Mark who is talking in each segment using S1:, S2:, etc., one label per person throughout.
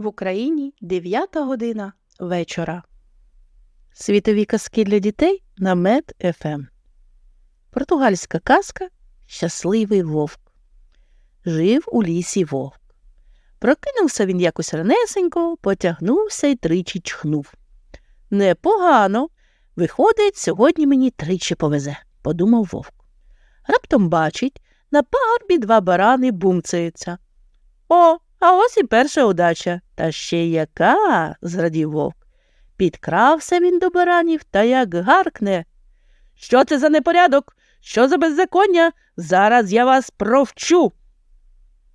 S1: В Україні 9 година вечора. Світові казки для дітей на Мед ФМ. Португальська казка Щасливий вовк. Жив у лісі вовк. Прокинувся він якось ранесенько, потягнувся і тричі чхнув. Непогано. Виходить, сьогодні мені тричі повезе, подумав вовк. Раптом бачить, на пагорбі два барани бумцаються. О, а ось і перша удача. Та ще яка, зрадів вовк. Підкрався він до баранів та як гаркне. Що це за непорядок? Що за беззаконня? Зараз я вас провчу.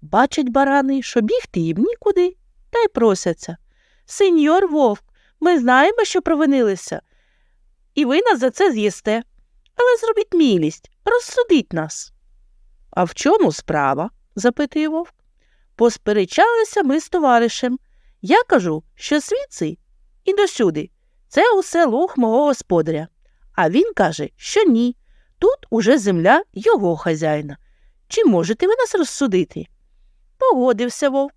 S1: Бачать барани, що бігти їм нікуди, та й просяться. Сеньор вовк, ми знаємо, що провинилися, і ви нас за це з'їсте. Але зробіть мілість, розсудіть нас. А в чому справа? запитує вовк. Посперечалися ми з товаришем. Я кажу, що світ і досюди. Це усе луг мого господаря. А він каже, що ні. Тут уже земля його хазяїна. Чи можете ви нас розсудити? Погодився вовк,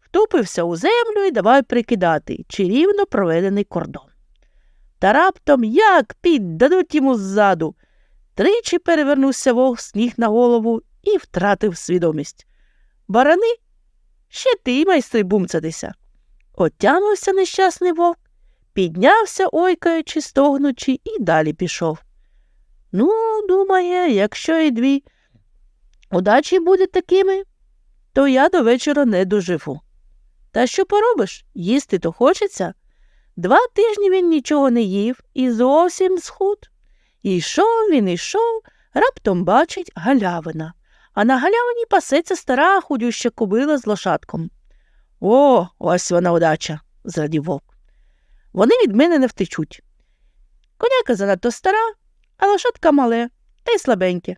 S1: втупився у землю і давай прикидати, чи рівно проведений кордон. Та раптом як піддадуть йому ззаду. Тричі перевернувся вовк з ніг на голову і втратив свідомість. Барани, ще ти майстри бумцатися. Отямився нещасний вовк, піднявся, ойкаючи, стогнучи, і далі пішов. Ну, думає, якщо і дві удачі будуть такими, то я до вечора не доживу. Та що поробиш? Їсти то хочеться. Два тижні він нічого не їв і зовсім схуд. І йшов він, йшов, раптом бачить галявина, а на галявині пасеться стара худюща кобила з лошадком. О, ось вона удача, зрадів вовк. Вони від мене не втечуть. Коняка занадто стара, а лошадка мале та й слабеньке.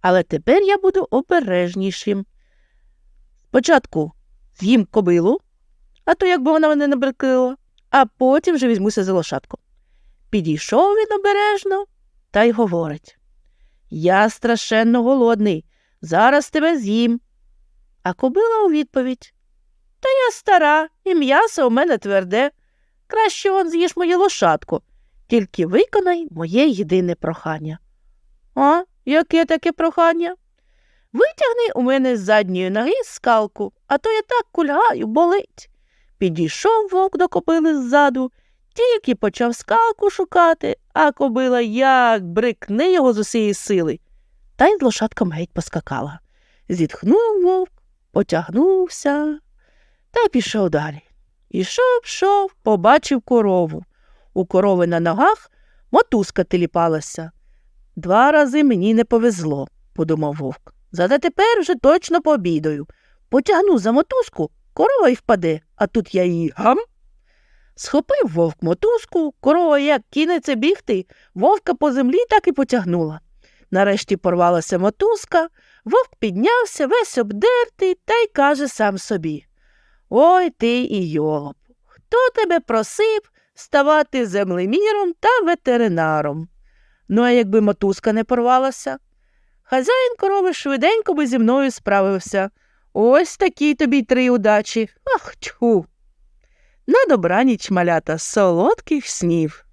S1: Але тепер я буду обережнішим. Спочатку з'їм кобилу, а то якби вона мене набрекила, а потім вже візьмуся за лошадку. Підійшов він обережно та й говорить Я страшенно голодний, зараз тебе з'їм. А кобила у відповідь Та я стара, і м'ясо у мене тверде. Краще он з'їж мою лошадку, тільки виконай моє єдине прохання. А, яке таке прохання? Витягни у мене з задньої ноги скалку, а то я так кульгаю, болить. Підійшов вовк до кобили ззаду, тільки почав скалку шукати, а кобила як брикне його з усієї сили. Та й з лошадком геть поскакала. Зітхнув вовк, потягнувся та пішов далі. Ішов, йшов, побачив корову. У корови на ногах мотузка теліпалася. Два рази мені не повезло, подумав вовк. Зате тепер вже точно пообідаю. Потягну за мотузку, корова й впаде, а тут я її гам. Схопив вовк мотузку, корова як кинеться бігти, вовка по землі так і потягнула. Нарешті порвалася мотузка, вовк піднявся, весь обдертий та й каже сам собі Ой ти і йолоп, хто тебе просив ставати землеміром та ветеринаром? Ну, а якби мотузка не порвалася? Хазяїн корови швиденько би зі мною справився. Ось такі тобі три удачі. Ах тьху. На добраніч, малята, солодких снів.